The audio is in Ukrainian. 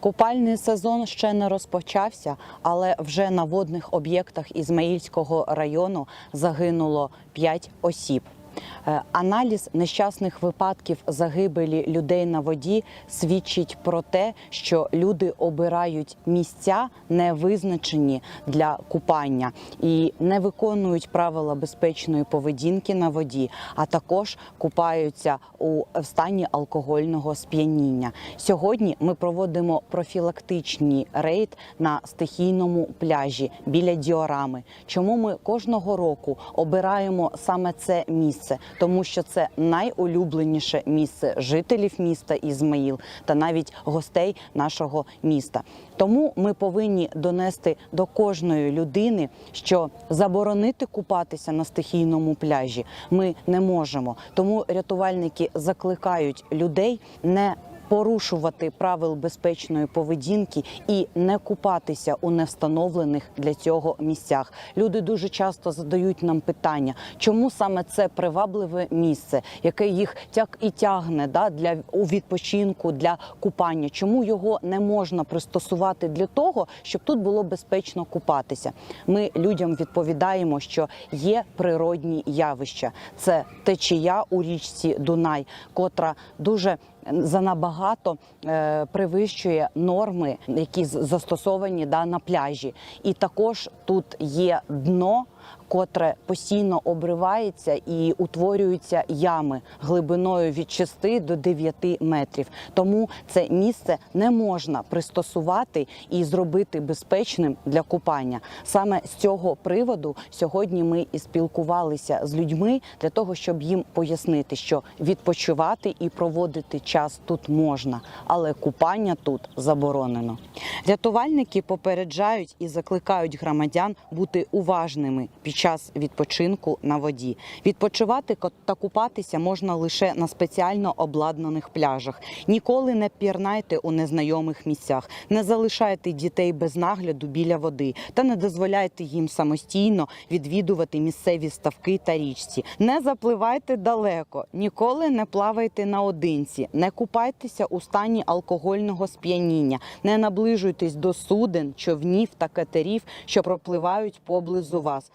Купальний сезон ще не розпочався, але вже на водних об'єктах Ізмаїльського району загинуло 5 осіб. Е, Аналіз нещасних випадків загибелі людей на воді свідчить про те, що люди обирають місця не визначені для купання і не виконують правила безпечної поведінки на воді, а також купаються у стані алкогольного сп'яніння. Сьогодні ми проводимо профілактичний рейд на стихійному пляжі біля діорами. Чому ми кожного року обираємо саме це місце? Тому що це найулюбленіше місце жителів міста Ізмаїл та навіть гостей нашого міста. Тому ми повинні донести до кожної людини, що заборонити купатися на стихійному пляжі ми не можемо. Тому рятувальники закликають людей не порушувати правил безпечної поведінки і не купатися у невстановлених для цього місцях. Люди дуже часто задають нам питання, чому саме це привабливе місце, яке їх тяг і тягне да, для у відпочинку, для купання. Чому його не можна пристосувати для того, щоб тут було безпечно купатися? Ми людям відповідаємо, що є природні явища. Це течія у річці Дунай, котра дуже занабагато е, перевищує норми, які застосовані да, на пляжі. І також тут є дно, котре постійно обривається і утворюються ями глибиною від 6 до 9 метрів. Тому це місце не можна пристосувати і зробити безпечним для купання. Саме з цього приводу сьогодні ми і спілкувалися з людьми для того, щоб їм пояснити, що відпочивати і проводити час тут можна, але купання тут заборонено. Рятувальники попереджають і закликають громадян бути уважними під час відпочинку на воді. Відпочивати та купатися можна лише на спеціально обладнаних пляжах. Ніколи не пірнайте у незнайомих місцях, не залишайте дітей без нагляду біля води та не дозволяйте їм самостійно відвідувати місцеві ставки та річці. Не запливайте далеко, ніколи не плавайте наодинці, не купайтеся у стані алкогольного сп'яніння, не наближуйтесь до суден, човнів та катерів, що пропливають поблизу вас.